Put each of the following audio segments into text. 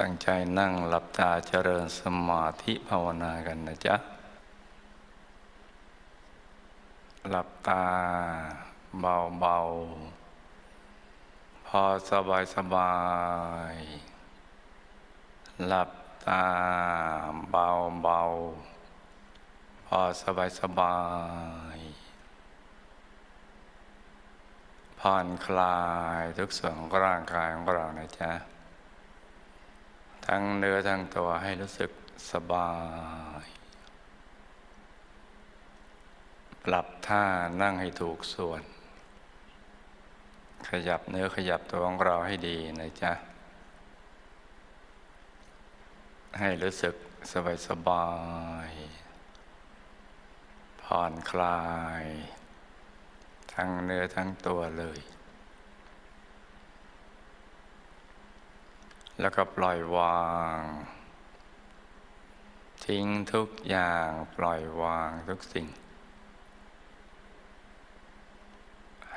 ตั้งใจนั่งหลับตาเจริญสมาธิภาวนากันนะจ๊ะ หลับตาเบาๆพอสบายสบายๆหลับตาเบาๆพอสบายสบายๆผ่อนคลายทุกส่วนของร่างกายของเรานะจ๊ะ ทั้งเนื้อทั้งตัวให้รู้สึกสบาย ปรับท่านั่งให้ถูกส่วน ขยับเนื้อขยับตัวของเราให้ดีนะจ๊ะ ให้รู้สึกสบายสบาย ผ่อนคลาย ทั้งเนื้อทั้งตัวเลย แล้วก็ปล่อยวาง ทิ้งทุกอย่างปล่อยวางทุกสิ่ง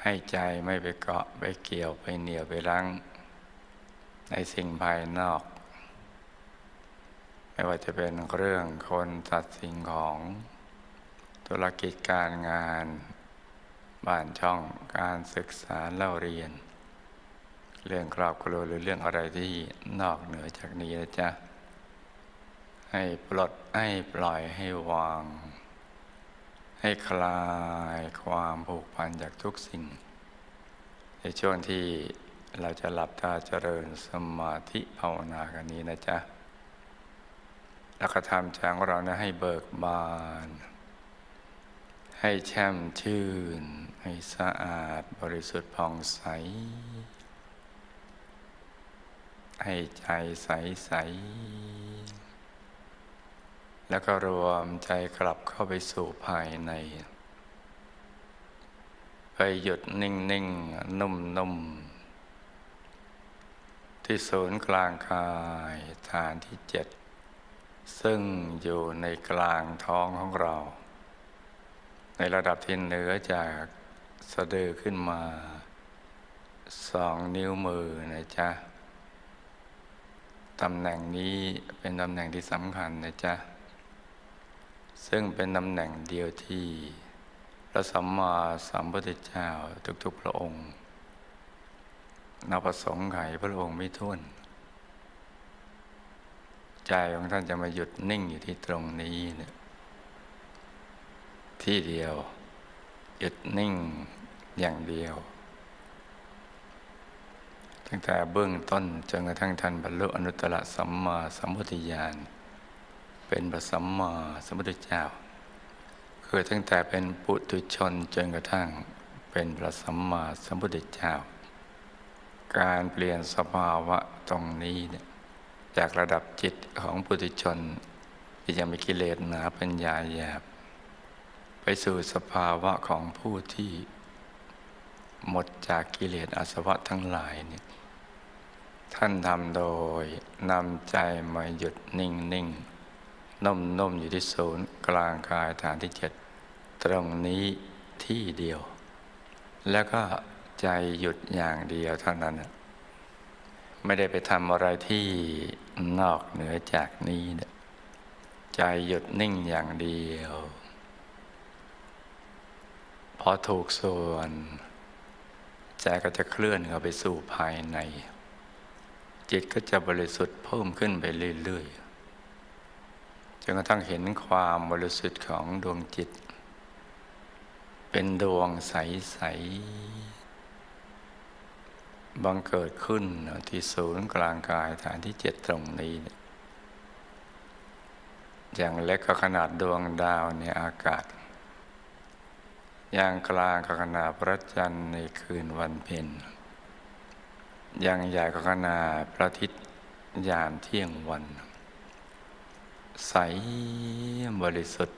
ให้ใจไม่ไปเกาะไปเกี่ยวไปเหนียวไปรั้ง ในสิ่งภายนอก ไม่ว่าจะเป็นเรื่องคนสัตว์สิ่งของธุรกิจการงาน บ้านช่องการศึกษาเล่าเรียน เรื่องครอบครัวหรือเรื่องอะไรที่นอกเหนือจากนี้นะจ๊ะ ให้ปลดให้ปล่อยให้วาง ให้คลายความผูกพันจากทุกสิ่ง ในช่วงที่เราจะหลับตาเจริญสมาธิภาวนากันนี้นะจ๊ะแล้วก็ทำใจของเรานะให้เบิกบาน ให้แช่มชื่น ให้สะอาดบริสุทธิ์ผ่องใส ให้ใจใสใส แล้วก็รวมใจกลับเข้าไปสู่ภายในไปหยุดนิ่งนิ่งนุ่มนุ่มที่ศูนย์กลางกายฐานที่เจ็ด ซึ่งอยู่ในกลางท้องของเรา ในระดับที่เหนือจากสะดือขึ้นมาสองนิ้วมือนะจ๊ะ ตำแหน่งนี้เป็นตำแหน่งที่สำคัญนะจ๊ะ ซึ่งเป็นตำแหน่งเดียวที่พระสัมมาสัมพุทธเจ้าทุกๆพระองค์นับประสงค์ไขพระองค์ไม่ท้วน ใจของท่านจะมาหยุดนิ่งอยู่ที่ตรงนี้เนี่ยที่เดียวหยุดนิ่งอย่างเดียว ตั้งแต่เบื้องต้นจนกระทั่งท่านบรรลุอนุตตรสัมมาสัมพุทธญาณเป็นพระสัมมาสัมพุทธเจ้า คือตั้งแต่เป็นปุถุชนจนกระทั่งเป็นพระสัมมาสัมพุทธเจ้า การเปลี่ยนสภาวะตรงนี้เนี่ยจากระดับจิตของปุถุชน ที่ยังมีกิเลสหนาปัญญาหยาบ ไปสู่สภาวะของผู้ที่ หมดจากกิเลสอาสวะทั้งหลายเนี่ยท่านทำโดยนำใจมาหยุดนิ่งนิ่งนุ่มนุ่มอยู่ที่ศูนย์กลางกายฐานที่เจ็ดตรงนี้ที่เดียว แล้วก็ใจหยุดอย่างเดียวเท่านั้น ไม่ได้ไปทำอะไรที่นอกเหนือจากนี้นใจหยุดนิ่งอย่างเดียว พอถูกส่วน ใจก็จะเคลื่อนเข้าไปสู่ภายใน จิตก็จะบริสุทธิ์เพิ่มขึ้นไปเรื่อยๆจนกระทั่งเห็นความบริสุทธิ์ของดวงจิต เป็นดวงใสๆบังเกิดขึ้นที่ศูนย์กลางกายฐานที่เจ็ดตรงนี้อย่างเล็กก็ขนาดดวงดาวในอากาศ อย่างกลางก็ขนาดพระจันทร์ในคืนวันเพ็ญอย่างใหญ่ก็ขนาดพระอาทิตย์ยามเที่ยงวัน ใสบริสุทธิ์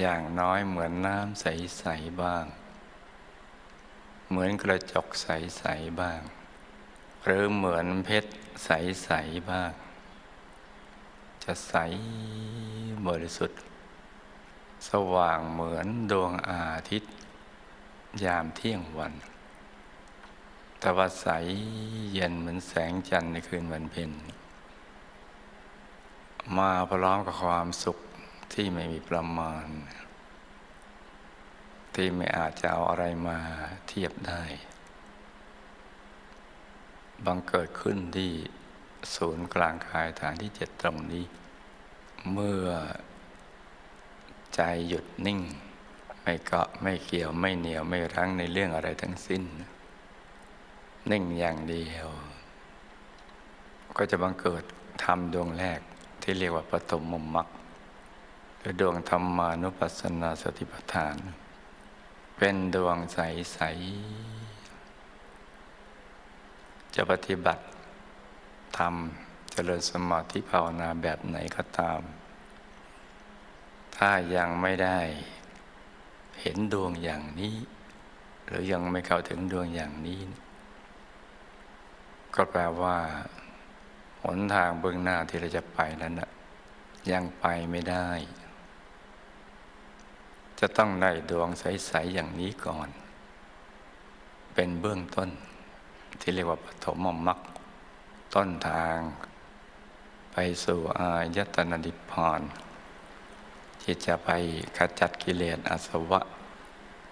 อย่างน้อยเหมือนน้ำใส ๆ บ้าง เหมือนกระจกใส ๆ บ้าง หรือเหมือนเพชรใส ๆ บ้าง จะใสบริสุทธิ์ สว่างเหมือนดวงอาทิตย์ ยามเที่ยงวันแต่ว่าใสเย็นเหมือนแสงจันทร์ในคืนวันเพ็ญมาพร้อมกับความสุขที่ไม่มีประมาณ ที่ไม่อาจจะเอาอะไรมาเทียบได้บังเกิดขึ้นที่ศูนย์กลางกายฐานที่เจ็ดตรงนี้ เมื่อ ใจหยุดนิ่ง ไม่เกาะไม่เกี่ยวไม่เหนียวไม่รั้งในเรื่องอะไรทั้งสิ้น นิ่งอย่างเดียว ก็จะบังเกิดธรรมดวงแรกที่เรียกว่าปฐมมมรรคคือดวงธรรมานุปัสสนาสติปัฏฐาน เป็นดวงใส ๆ จะปฏิบัติทำเจริญสมาธิภาวนาแบบไหนก็ตาม ถ้ายังไม่ได้ เห็นดวงอย่างนี้ หรือยังไม่เข้าถึงดวงอย่างนี้ ก็แปลว่า หนทางเบื้องหน้าที่เราจะไปนั้นนะยังไปไม่ได้ จะต้องได้ดวงใส ๆ อย่างนี้ก่อน เป็นเบื้องต้น ที่เรียกว่าปฐมมรรคต้นทาง ไปสู่อายตนะนิพพาน ที่จะไปขจัดกิเลสอาสวะ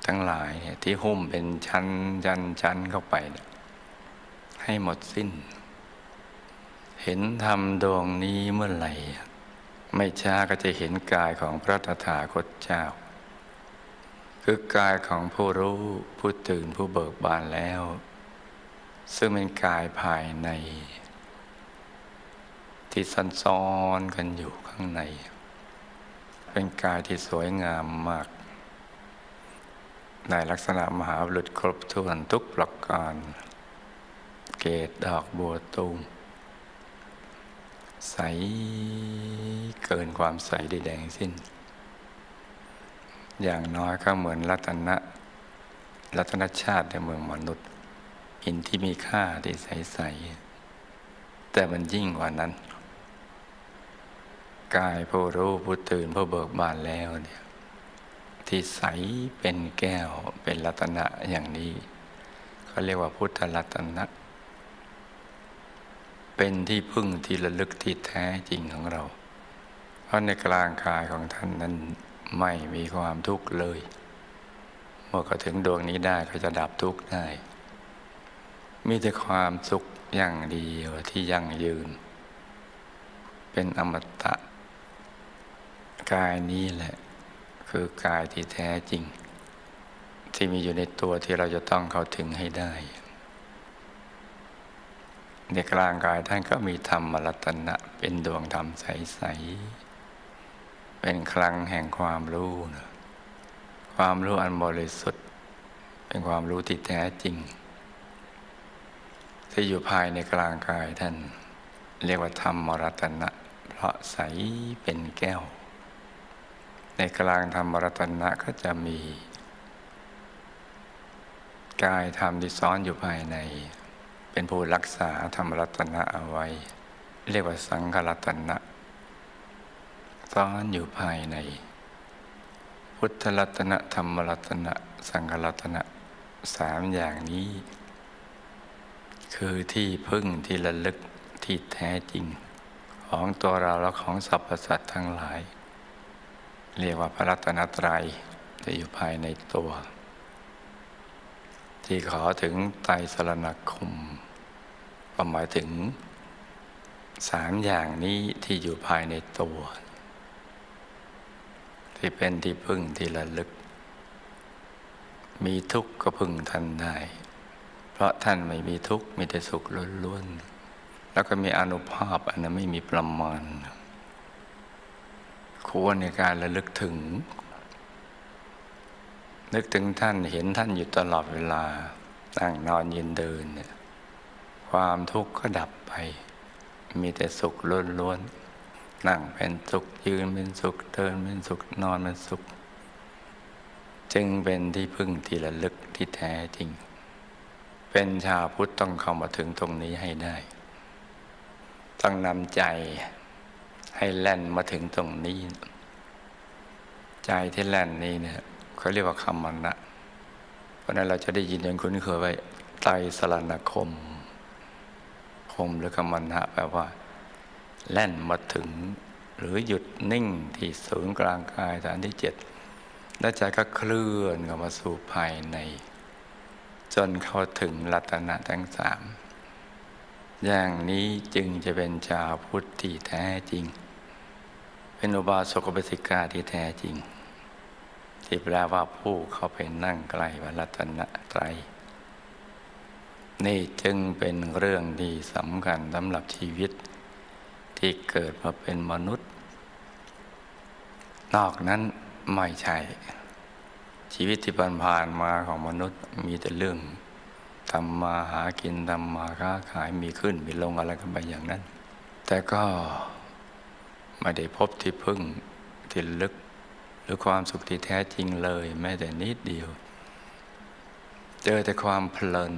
ทั้งหลายเนี่ยที่หุ้มเป็นชั้นยันชั้นเข้าไป ให้หมดสิ้น เห็นธรรมดวงนี้เมื่อไหร่ ไม่ช้าก็จะเห็นกายของพระตถาคตเจ้า คือกายของผู้รู้ผู้ตื่นผู้เบิกบานแล้ว ซึ่งเป็นกายภายใน ที่ซันซ้อนกันอยู่ข้างใน เป็นกายที่สวยงามมาก ในลักษณะมหาบุรุษครบถ้วนทุกประการ เกตดอกบัวตูมใสเกินความใสใดๆสิ้น อย่างน้อยก็เหมือนรัตนะรัตนชาติในเมืองมนุษย์หินที่มีค่าที่ใส ๆ แต่มันยิ่งกว่านั้น กายผู้รู้ผู้ตื่นผู้เบิกบานแล้วเนี่ยที่ใสเป็นแก้วเป็นรัตนะอย่างนี้เขาเรียกว่าพุทธรัตนะ เป็นที่พึ่งที่ระลึกที่แท้จริงของเรา เพราะในกลางกายของท่านนั้นไม่มีความทุกข์เลยเมื่อก็ถึงดวงนี้ได้ก็จะดับทุกข์ได้ มีแต่ความสุขอย่างเดียวที่ยั่งยืน เป็นอมตะ กายนี้แหละ คือกายที่แท้จริง ที่มีอยู่ในตัวที่เราจะต้องเข้าถึงให้ได้ ในกลางกายท่านก็มีธรรมรัตนะ เป็นดวงธรรมใส ๆ เป็นคลังแห่งความรู้นะความรู้อันบริสุทธิ์ เป็นความรู้ที่แท้จริง ที่อยู่ภายในกลางกายท่าน เรียกว่าธรรมรัตนะเพราะใสเป็นแก้ว ในกลางธรรมรัตนะก็จะมี กายธรรมที่ซ้อนอยู่ภายใน เป็นผู้รักษาธรรมรัตนะเอาไว้ เรียกว่าสังฆรัตนะซ้อนอยู่ภายใน พุทธรัตนะธรรมรัตนะสังฆรัตนะสามอย่างนี้ คือที่พึ่งที่ระลึกที่แท้จริง ของตัวเราและของสรรพสัตว์ทั้งหลาย เรียกว่าพระรัตนตรัยจะอยู่ภายในตัว ที่ขอถึงไตรสรณคมก็หมายถึงสามอย่างนี้ที่อยู่ภายในตัว ที่เป็นที่พึ่งที่ระลึก มีทุกข์ก็พึ่งท่านได้ เพราะท่านไม่มีทุกข์มีแต่สุขล้วนๆแล้วก็มีอนุภาพอันนั้นไม่มีประมาณ ควรในการระลึกถึง นึกถึงท่านเห็นท่านอยู่ตลอดเวลานั่งนอนยืนเดินเนี่ยความทุกข์ก็ดับไป มีแต่สุขล้วนๆนั่งเป็นสุขยืนเป็นสุขเดินเป็นสุขนอนเป็นสุข จึงเป็นที่พึ่งที่ระลึกที่แท้จริง เป็นชาวพุทธต้องเข้ามาถึงตรงนี้ให้ได้ ต้องนำใจ ให้แล่นมาถึงตรงนี้ ใจที่แล่นนี้เนี่ยเขาเรียกว่าคำมันนะเพราะนั้นเราจะได้ยินอย่างคุ้นเคยไว้ไตรสรณคม คมหรือคำมันนะแปลว่า แล่นมาถึง หรือหยุดนิ่งที่ศูนย์กลางกายฐานที่เจ็ดและใจก็เคลื่อนเข้ามาสู่ภายใน จนเข้าถึงรัตนะทั้งสามอย่างนี้จึงจะเป็นชาวพุทธที่แท้จริง เป็นอุบาสกอุบสิกาที่แท้จริง ที่แปลว่าผู้เข้าไปนั่งใกล้พระรัตนตรนี่จึงเป็นเรื่องที่สำคัญสำหรับชีวิต ที่เกิดมาเป็นมนุษย์ นอกนั้นไม่ใช่ ชีวิตที่ผ่านมาของมนุษย์มีแต่เรื่องทำมาหากินทำมาค้าขายมีขึ้นมีลงอะไรกันไปอย่างนั้น แต่ก็ ไม่ได้พบที่พึ่งที่ลึก หรือความสุขที่แท้จริงเลย แม้แต่นิดเดียว เจอแต่ความเพลิน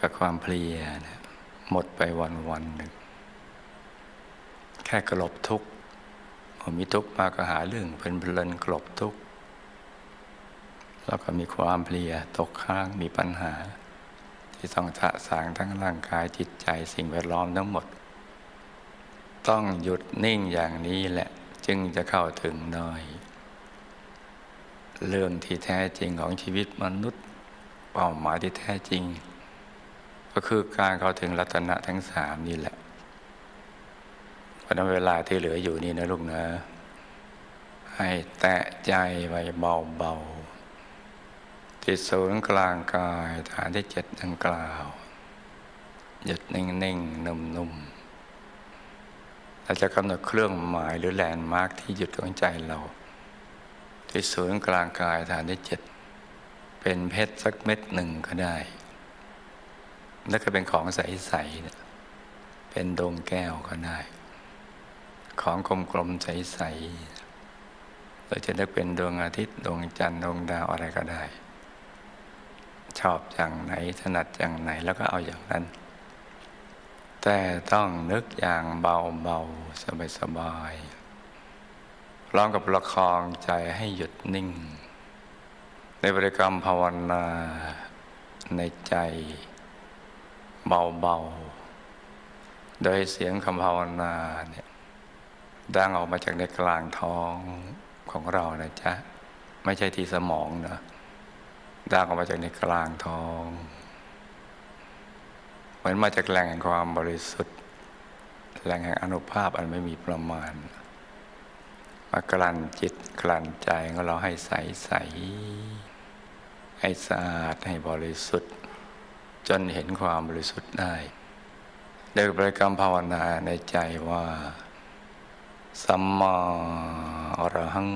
กับความเพลียนะหมดไปวันวันหนึ่ง แค่กลบทุกข์มีทุกข์มาก็หาเรื่องเป็นเพลินกลบทุกข์แล้วก็มีความเพลียตกค้างมีปัญหา ที่ต้องสะสางทั้งร่างกายจิตใจสิ่งแวดล้อมทั้งหมด ต้องหยุดนิ่งอย่างนี้แหละ จึงจะเข้าถึงหน่อย เรื่องที่แท้จริงของชีวิตมนุษย์ เป้าหมายที่แท้จริง ก็คือการเข้าถึงรัตนะทั้งสามนี่แหละเพราะนั้นเวลาที่เหลืออยู่นี่นะลูกนะ ให้แตะใจไว้เบาๆที่ศูนย์กลางกายฐานที่เจ็ดดังกล่าวหยุดนิ่งๆนุ่มๆ เราจะกำหนดเครื่องหมายหรือแลนด์มาร์คที่หยุดของใจเรา ที่ศูนย์กลางกายฐานที่เจ็ดเป็นเพชรสักเม็ดหนึ่งก็ได้ แล้วก็เป็นของใสๆเป็นดวงแก้วก็ได้ ของกลมๆใสๆเราจะนึกเป็นดวงอาทิตย์ดวงจันทร์ดวงดาวอะไรก็ได้ ชอบอย่างไหนถนัดอย่างไหนแล้วก็เอาอย่างนั้น แต่ต้องนึกอย่างเบาๆ สบายๆพร้อมกับประคองใจให้หยุดนิ่ง ในบริกรรมภาวนาในใจเบาๆ โดยเสียงคำภาวนาเนี่ยดังออกมาจากในกลางท้องของเรานะจ๊ะ ไม่ใช่ที่สมองนะดังออกมาจากในกลางท้อง เหมือนมาจากแหล่งแห่งความบริสุทธิ์ แหล่งแห่งอนุภาพอันไม่มีประมาณ มากลั่นจิตกลั่นใจของเราให้ใสใสให้สะอาดให้บริสุทธิ์ จนเห็นความบริสุทธิ์ได้โดยบริกรรมภาวนาในใจว่า สัมมาอรหัง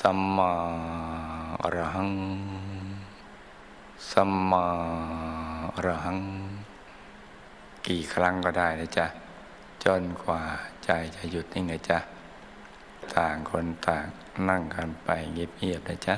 สัมมาอรหัง สัมมา อรหัง กี่ครั้งก็ได้นะจ๊ะ จนกว่าใจจะหยุดนิ่งนะจ๊ะ ต่างคนต่างนั่งกันไปเงียบๆนะจ๊ะ